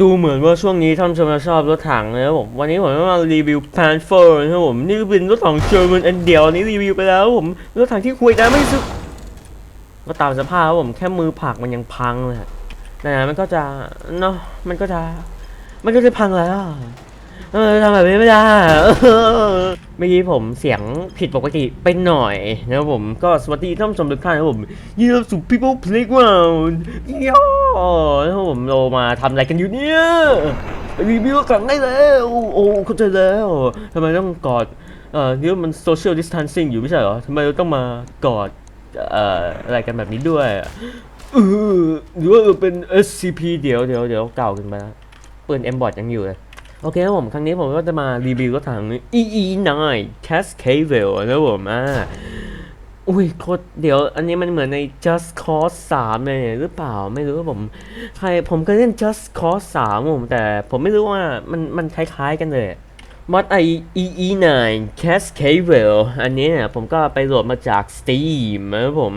ดูเหมือนว่าช่วงนี้ท่านชมจะชอบรถถังนะครับผมวันนี้ผมจะมารีวิว p a n f e r นะครับผมนี่ก็เป็นรถถังเจอร์มันอันเดียวนี้รีวิวไปแล้วผมรถถังที่คุยได้ไม่สุดก็ตามสภาพครับผมแค่มือผักมันยังพังเลยนะมันก็จะเนาะมันก็จะมันก็จะพังแล้ว เออทำแบบนี้ไม่ได้เมื่อกี้ผมเสียงผิดปกติไปหน่อยนะครับผมก็สวัสดีท่านผู้ชมทุกท่านนะครับผมยินดีต้อนรับสู่ People Playground ย่อนะครับผมเรามาทำอะไรกันอยู่เนี่ยรีวิวกันได้แล้วโอ้เข้าใจแล้วทำไมต้องกอดเอ่อนี่มัน social distancing อยู่ไม่ใช่เหรอทำไมเราต้องมากอดเอ่ออะไรกันแบบนี้ด้วยเออหรือว่าเป็น SCP เดี๋ยวเดี๋ยวเดี๋ยวเก่าเกันไปแล้วปืน M bot ยังอยู่เลย โอเคครับผม ครั้งนี้ผมก็จะมารีวิวรถถัง EE9 Cascade นะครับผมอ่าอุ้ยโคตรเดี๋ยว อันนี้มันเหมือนใน Just Cause 3เลยหรือเปล่าไม่รู้ว่าผมใครผมเคยเล่น Just Cause 3ผมแต่ผมไม่รู้ว่ามันมันคล้ายๆกันเลย มอดไอ EE9 Cascade อันนี้เนี่ยผมก็ไปโหลดมาจาก Steam นะครับผม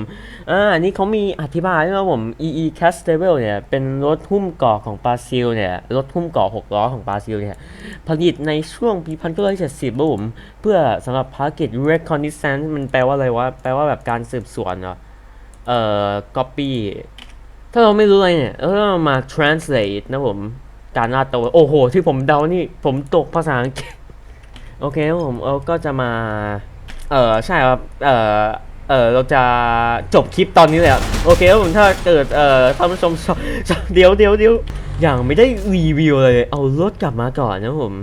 อ่าอันนี้เขามีอธิบายว่าผม EE Castle เนี่ย เป็นรถหุ้มเกาะของบราซิลเนี่ย รถหุ้มเกาะ6ล้อของบราซิลเนี่ย ผลิตในช่วงปี 1970ครับผม เพื่อสำหรับภารกิจ reconnaissance มันแปลว่าอะไรวะ แปลว่าแบบการสืบสวนเหรอเอ่อ copy ถ้าเราไม่รู้อะไรเนี่ยเราต้อมา translate นะผม การลาดตระเวโอ้โห ที่ผมเดานี่ ผมตกภาษาอังกฤษ โอเคครับผมเราก็จะมา เออใช่ครับ เออเออเราจะจบคลิปตอนนี้เลยอะโอเคครับผมถ้าเกิดเอ่อท่านผู้ชมชอบเดี๋ยวเดี๋ยวเดี๋ยวอย่างไม่ได้รีวิวเลย เอารถกลับมาก่อนนะครับผม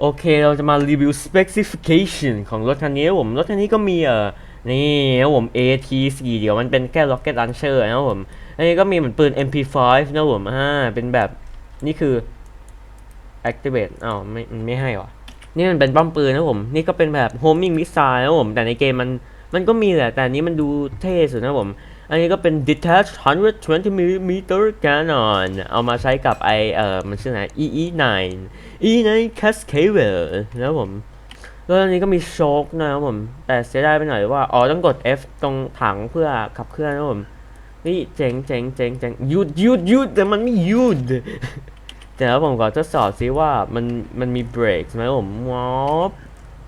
โอเคเราจะมารีวิว specification ของรถคันนี้ผมรถคันนี้ก็มีเอ่อนี่ครับผม AT4 เดี๋ยวมันเป็นแค่ rocket launcher นะครับผมอันนี้ก็มีเหมือนปืน MP5 นะผมอ่าเป็นแบบนี่คือ activate อ้าวไม่ไม่ให้หรอ นี่มันเป็นป้อมปืนนะผม นี่ก็เป็นแบบ homing missile นะผม แต่ในเกมมันมันก็มีแหละ แต่อันนี้มันดูเท่สุดนะผม อันนี้ก็เป็น detached 120 mm cannon เอามาใช้กับไอเอ่อ มันชื่ออะไร EE9 EE9 Cascade นะผมแล้วอันนี้ก็มีโชคนะครับผม แต่เสียดายไปหน่อยว่า อ๋อ ต้องกด F ตรงถังเพื่อขับเคลื่อนนะผม นี่เจ๋งเจ๋งเจ๋งเจ๋งหยุดหยุดหยุดแต่มันไม่หยุด แต่แล้วผมก็ทดสอบซิว่ามันมันมีเบรกไหมผมวอป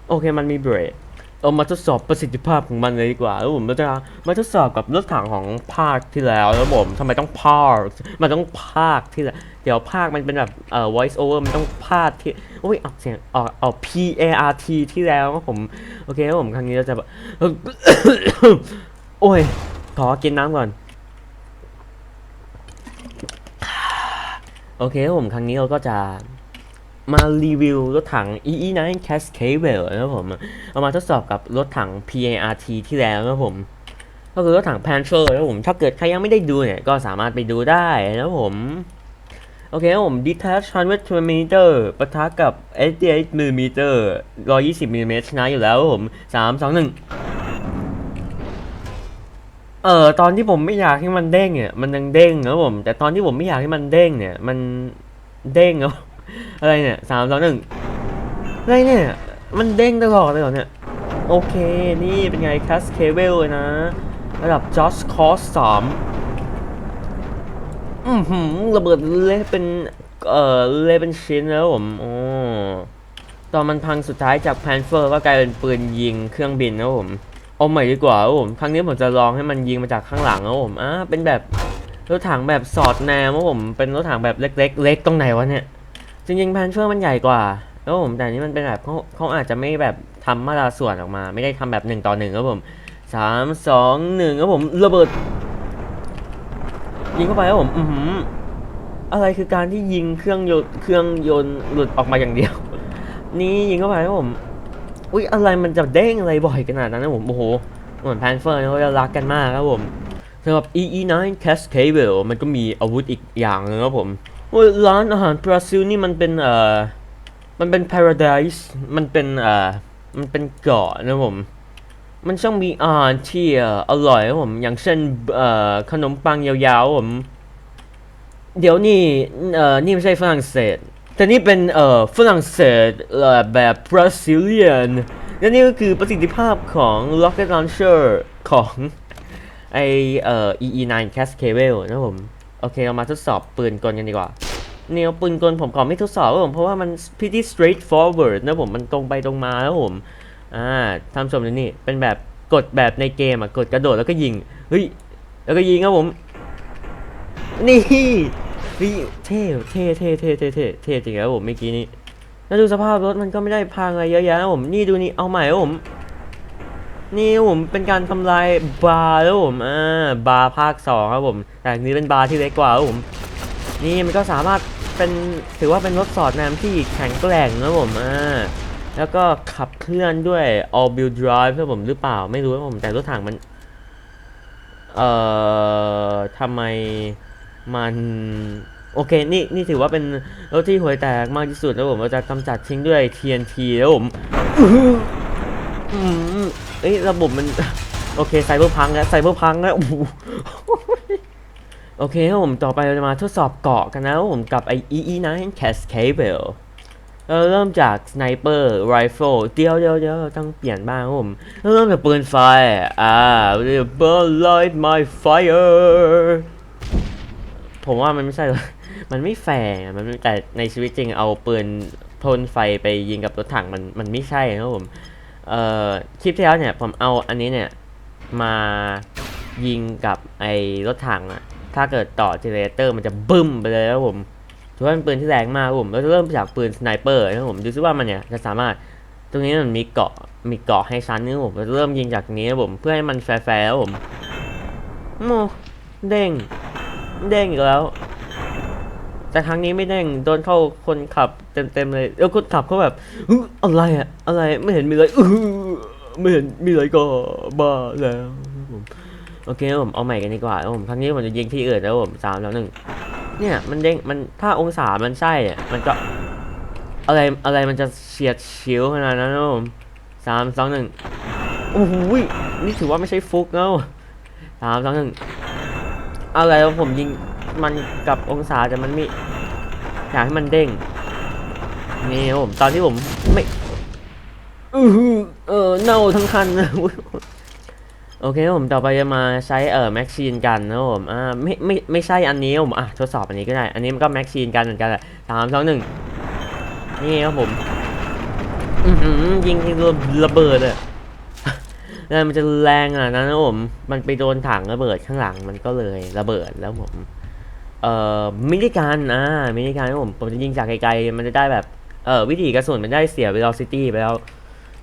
โอเคมันมีเบรกเอามาทดสอบประสิทธิภาพของมันเลยดีกว่าแล้วผมจะมาทดสอบกับรถถังของภาคที่แล้วแล้วผมทำไมต้องภาคมันต้องภาคที่แล้วเดี๋ยวภาคมันเป็นแบบเอ่อ voice over มันต้องภาคที่โอ้ยออกเสียงออกออก P A R T ที่แล้วผมโอเคครับผมครั้งนี้เราจะแบบโอ้ยขอกินน้ำก่อน โอเคครับผมครั้งนี้เราก็จะมารีวิวรถถัง EE9 Cascade นะครับผม เอามาทดสอบกับรถถัง PART ที่แล้วนะครับผม ก็คือรถถัง Panther นะครับผม ถ้าเกิดใครยังไม่ได้ดูเนี่ย ก็สามารถไปดูได้นะครับผม โอเคครับผม Detached 100 mm ปะทะกับ88 mm 120 mm ชนะอยู่แล้วครับผม 3 2 1 เออตอนที่ผมไม่อยากให้มันเด้งเนี่ยมันยังเด้งนะผม แต่ตอนที่ผมไม่อยากให้มันเด้งเนี่ย มันเด้งเนาะอะไรเนี่ยสามสองหนึ่งอะไรเนี่ย มันเด้งตลอดเลยเหรอเนี่ย โอเค นี่เป็นไงคัสเคเบลเลยนะ ระดับ Just Cause 3อือหือระเบิดเละเป็น เอ่อเละเป็นชิ้นแล้วผมโอ๋อตอนมันพังสุดท้ายจากแพนเฟอร์ก็กลายเป็นปืนยิงเครื่องบินนะผม เอาใหม่ดีกว่าครับผมครั้งนี้ผมจะลองให้มันยิงมาจากข้างหลังครับผมอ่าเป็นแบบรถถังแบบสอดแนมครับผมเป็นรถถังแบบเล็ก ๆ เล็กตรงไหนวะเนี่ยจริงๆแพนเฟอร์มันใหญ่กว่าครับผมแต่นี้มันเป็นแบบเขาเขาอาจจะไม่แบบทำมาตราส่วนออกมา ไม่ได้ทำแบบหนึ่งต่อหนึ่งครับผมสามสองหนึ่งครับผมระเบิด ยิงเข้าไปครับผมอือหืออะไรคือการที่ยิงเครื่องยนต์เครื่องยนต์หลุดออกมาอย่างเดียว นี่ยิงเข้าไปครับผม อุ้ยอะไรมันจะเด้งอะไรบ่อยขนาดนั้นนะผมโอ้โหเหมือนแพนเฟอร์เขาจะรักกันมากครับผมสำหรับ EE9 Cascade มันก็มีอาวุธอีกอย่างนึงครับผมร้านอาหารบราซิลนี่มันเป็นเอ่อมันเป็น paradise มันเป็นเอ่อมันเป็นเกาะนะผม มันช่างมีอาหารที่เอ่ออร่อยครับผม อย่างเช่นเอ่อขนมปังยาวๆผม เดี๋ยวนี่เอ่อนี่ไม่ใช่ฝรั่งเศส แต่นี่เป็นเอ่อฝรั่งเศสแบบบราซิเลียนและนี่ก็คือประสิทธิภาพของ rocket launcher ของไอเอ่อ EE9 Cascade นะผม โอเค เรามาทดสอบปืนกลกันดีกว่าแนวปืนกลผมขอไม่ทดสอบผม เพราะว่ามัน pretty straightforward นะผมมันตรงไปตรงมาแล้วผม อ่าทำชมดูนี่ เป็นแบบกดแบบในเกมอะ กดกระโดดแล้วก็ยิง เฮ้ย แล้วก็ยิงครับผม นี่ เฮ้ยเท่เท่เท่เท่เท่เท่เท่จริงครับผมเมื่อกี้นี้แล้วดูสภาพรถมันก็ไม่ได้พังอะไรเยอะแยะนะผมนี่ดูนี่เอาใหม่ครับผมนี่ผมเป็นการทำลายบาร์แล้วผมอ่าบาร์ภาคสองครับผมแต่นี้เป็นบาร์ที่เล็กกว่าครับผมนี่มันก็สามารถเป็นถือว่าเป็นรถสอดแนมที่แข็งแกร่งนะผมอ่าแล้วก็ขับเคลื่อนด้วย all wheel drive ครับผมหรือเปล่าไม่รู้ครับผมแต่รถถังมัน เอ่อทำไม มันโอเค นี่ นี่ถือว่าเป็นรถที่ห่วยแตกมากที่สุดแล้วผมเราจะกำจัดทิ้งด้วย TNT แล้วผมเอ้ย ระบบมัน โอเคไซเบอร์พังแล้วไซเบอร์พังแล้ว โอ้โหโอเคครับผม ต่อไปเราจะมาทดสอบเกาะกันนะครับผมกับไอ EE9 Cascabel เราเริ่มจากสไนเปอร์ไรเฟิลเดียวเดียวเดียวต้องเปลี่ยนบ้างครับผมเราเริ่มจากปืนไฟ อ่า burn light my fire ผมว่ามันไม่ใช่มันไม่แฟร์มันแต่ในชีวิตจริงเอาปืนพ่นไฟไปยิงกับรถถังมันมันไม่ใช่นะครับผม เอ่อคลิปที่แล้วเนี่ย ผมเอาอันนี้เนี่ยมายิงกับไอ้รถถังอะถ้าเกิดต่อเจเนเรเตอร์มันจะบึ้มไปเลยครับผมถือว่าเป็นปืนที่แรงมากครับผมเราจะเริ่มจากปืนสไนเปอร์นะครับผมดูซิว่ามันเนี่ยจะสามารถตรงนี้มันมีเกาะมีเกาะให้ชั้นนึงครับผมเราจะเริ่มยิงจากนี้ครับผมเพื่อให้มันแฟร์ๆครับผมโมเด้ง เด้งอีกแล้ว แต่ครั้งนี้ไม่เด้งโดนเข้าคนขับเต็มๆเลยแล้วคนขับเขาแบบอะไรอะอะไรไม่เห็นมีอะไรอไม่เห็นมีอะไรก็บ้าแล้วโอเคผมเอาใหม่กันดีกว่าครับผมครั้งนี้ผมจะยิงที่อื่นแล้วผมสามแล้วหนึ่งเนี่ยมันเด้งมันถ้าองศามันใช่อะมันก็อะไรอะไรมันจะเฉียดฉิวขนาดนั้นนะผมสามสองหนึ่งโอ้โหยนี่ถือว่าไม่ใช่ฟุกแล้วสามสองหนึ่ง เอาอะไรผมยิงมันกับองศาแต่มันไม่อยากให้มันเด้งนี่ครับผมตอนที่ผมไม่อืออเออเน่าทั้งคันนะโอเคครับผมต่อไปจะมาใช้เอ่อแม็กซีนกันนะครับผมอ่าไม่ไม่ไม่ใช่อันนี้ครับผมอะทดสอบอันนี้ก็ได้ อันนี้มันก็แม็กซีนกันเหมือนกันแหละสามสองหนึ่งนี่ครับผมอื้อหือยิงที่ระเบิดอะ แล้วมันจะแรงอะนะครับผม มันไปโดนถังระเบิดข้างหลังมันก็เลยระเบิดแล้วผม เอ่อมินิการอ่ามินิการผมผมจะยิงจากไกลๆมันจะได้แบบเอ่อวิธีกระสุนมันได้เสีย velocity ไปแล้ว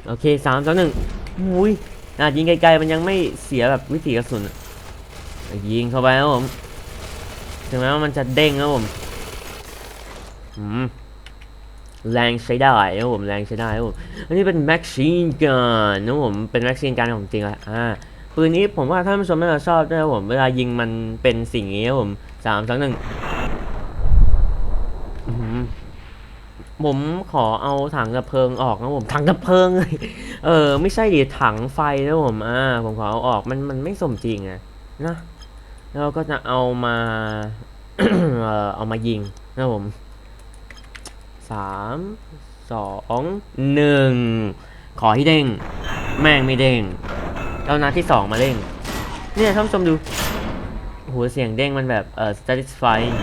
โอเคสามสองหนึ่งอุ้ยอะยิงไกลๆมันยังไม่เสียแบบวิถีกระสุนยิงเข้าไปครับผมถึงแม้ว่ามันจะเด้งครับผมอืม แรงใช้ได้ครับผมแรงใช้ได้ครับผมอันนี้เป็นแม็กซีนกันนะครับผมเป็นแม็กซีนกันของจริงอะอ่าปืนนี้ผมว่าท่านผู้ชมน่าจะชอบด้วยครับผมเวลายิงมันเป็นสิ่งนี้ครับผมสามสองหนึ่งผมขอเอาถังดับเพลิงออกนะผมถังดับเพลิงเลยเออ ไม่ใช่ดิถังไฟนะผมอ่าผมขอเอาออกมันมันไม่สมจริงอะนะแล้วก็จะเอามา เออเอามายิงนะผม สามสองหนึ่งขอให้เด้ง แม่งไม่เด้งแล้วนัดที่สองมาเด้งเนี่ยท่านผู้ชมดูโอ้โหเสียงเด้งมันแบบเออ satisfying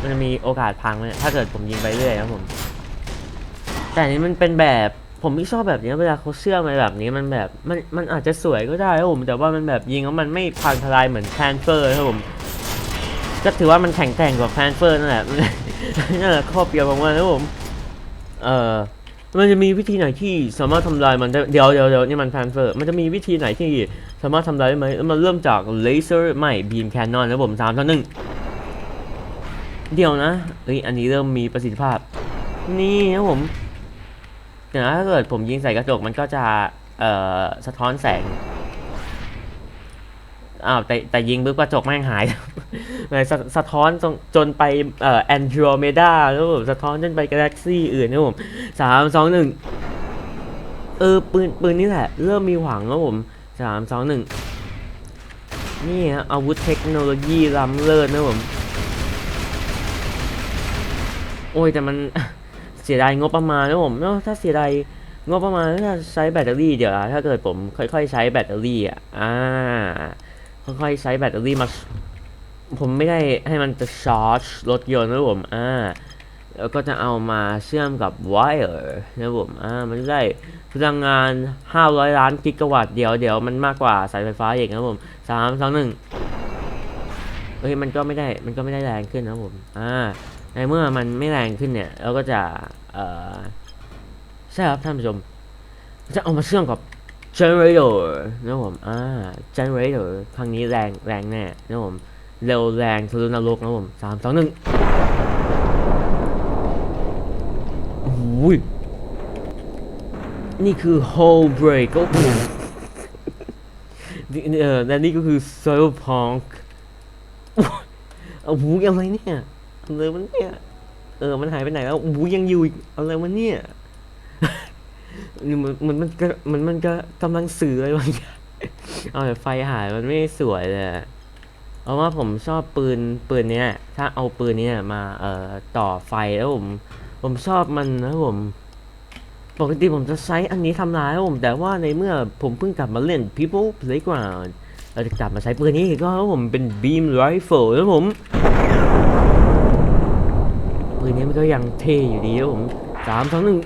มันจะมีโอกาสพังเลยถ้าเกิดผมยิงไปเรื่อยนะผม แต่นี้มันเป็นแบบผมไม่ชอบแบบนี้เวลาเขาเชื่อมอะไรแบบนี้มันแบบมันมันอาจจะสวยก็ได้ครับผมแต่ว่ามันแบบยิงแล้วมันไม่พังทลายเหมือนแพนเฟอร์ครับผมก็ถือว่ามันแข็งแกร่งกว่าแพนเฟอร์นั่นแหละ นั่นแหละข้อเปรียบของมันนะผมเอ่อมันจะมีวิธีไหนที่สามารถทำลายมันได้เดี๋ยวเดี๋ยวเดี๋ยวนี่มันแพนเฟอร์มันจะมีวิธีไหนที่สามารถทำลายได้ไหมมันเริ่มจากเลเซอร์ไม่บีมแคนนอนนะผมสามท่าหนึ่งเดี๋ยวนะเอ้ยอันนี้เริ่มมีประสิทธิภาพ นี่ครับผมแต่ถ้าเกิดผมยิงใส่กระจกมันก็จะเอ่อสะท้อนแสง อ้าวแต่แต่ยิงปุ๊บกระจกแม่งหายเลยสะสะท้อนจนไปเอ่อแอนดรอเมดาแล้วผมสะท้อนจนไปกาแล็กซี่อื่นนะผมสามสองหนึ่งเออปืนปืนนี่แหละ เริ่มมีหวังแล้วผมสามสองหนึ่งนี่ฮะอาวุธเทคโนโลยีล้ำเลิศนะผม โอ้ยแต่มันเสียดายงบประมาณนะผมเนาะถ้าเสียดายงบประมาณถ้าใช้แบตเตอรี่เดี๋ยวถ้าเกิดผมค่อยๆใช้แบตเตอรี่อะอ่า ค่อยๆใช้แบตเตอรี่มา ผมไม่ได้ให้มันจะชาร์จรถยนต์นะผมอ่าแล้วก็จะเอามาเชื่อมกับไวร์นะผมอ่ามันได้พลังงาน 500 ล้านกิกะวัตต์เดี๋ยวเดี๋ยวมันมากกว่าสายไฟฟ้าอีกนะผมสามสองหนึ่งเฮ้ยมันก็ไม่ได้มันก็ไม่ได้แรงขึ้นนะผมอ่าในเมื่อมันไม่แรงขึ้นเนี่ยเราก็จะเอ่อใช่ครับท่านผู้ชมจะเอามาเชื่อมกับ generator นะผมอ่า generator ครั้งนี้แรงแรงแน่นะผม เร็วแรงทะลุนรกนะผมสามสองหนึ่งโอ้ยนี่คือ whole break ก็นี่เออและนี่ก็คือ cyberpunk โอ้โหอะไรเนี่ยอะไรมันเนี่ย เออ มันหายไปไหนแล้วโอ้โหยังอยู่อีกอะไรวะเนี่ย นี่มันมันมันก็มันมันก็กำลังสื่ออะไรบางอย่างเอาแต่ไฟหายมันไม่สวยเลยเพราะว่าผมชอบปืนปืนเนี้ยถ้าเอาปืนเนี้ยมาเอ่อต่อไฟแล้วผมผมชอบมันนะผมปกติผมจะใช้อันนี้ทำลายผม แต่ว่าในเมื่อผมเพิ่งกลับมาเล่น People Playground เราจะกลับมาใช้ปืนนี้อีกก็ครับผมเป็น Beam Rifle นะผมปืนนี้มันก็ยังเท่อยู่ดีครับผมสามสองหนึ่ง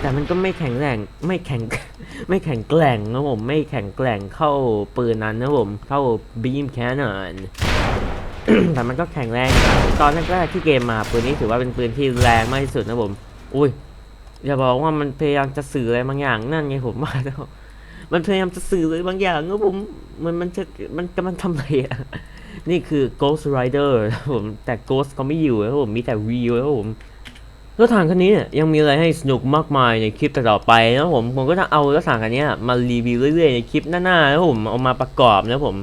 แต่มันก็ไม่แข็งแรงไม่แข็งไม่แข็งแกร่งนะผมไม่แข็งแกร่งเข้าปืนนั้นนะผมเข้าบีมแคนนอนแต่มันก็แข็งแรง ตอนแรกๆที่เกมมาปืนนี้ถือว่าเป็นปืนที่แรงมากที่สุดนะผมอุ้ยอย่าบอกว่ามันพยายามจะสื่ออะไรบางอย่างนั่นไงผมว่าแล้วมันพยายามจะสื่ออะไรบางอย่างนะผมมันมันจะมันกำลังทำอะไรอะนี่คือ Ghost Rider นะผมแต่ Ghost เขาไม่อยู่นะผมมีแต่ Real นะผม รถถังคันนี้เนี่ยยังมีอะไรให้สนุกมากมายในคลิปต่อๆไปนะผมผมก็จะเอารถถังคันนี้มารีวิวเรื่อยๆในคลิปหน้าๆนะผมเอามาประกอบนะผม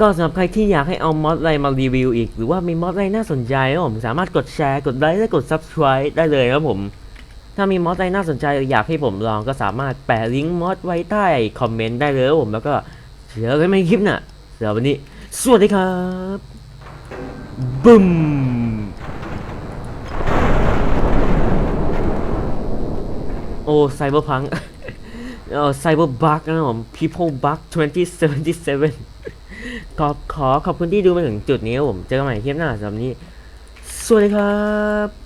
ก็สำหรับใครที่อยากให้เอามอดอะไรมารีวิวอีก หรือว่ามีมอดอะไรน่าสนใจนะผมสามารถกดแชร์กดไลค์และกด subscribe ได้เลยนะผม ถ้ามีมอดอะไรน่าสนใจอยากให้ผมลองก็สามารถแปะลิงก์มอดไว้ใต้คอมเมนต์ได้เลยนะผม แล้วก็เจอกันใหม่คลิปหน่ะสำหรับวันนี้สวัสดีครับบึ้ม โอ้ไซเบอร์พังเออไซเบอร์บักนะผม people bug 2077ขอขอขอบคุณที่ดูมาถึงจุดนี้ครับผม เจอกันใหม่คลิปหน้าสำหรับนี้ สวัสดีครับ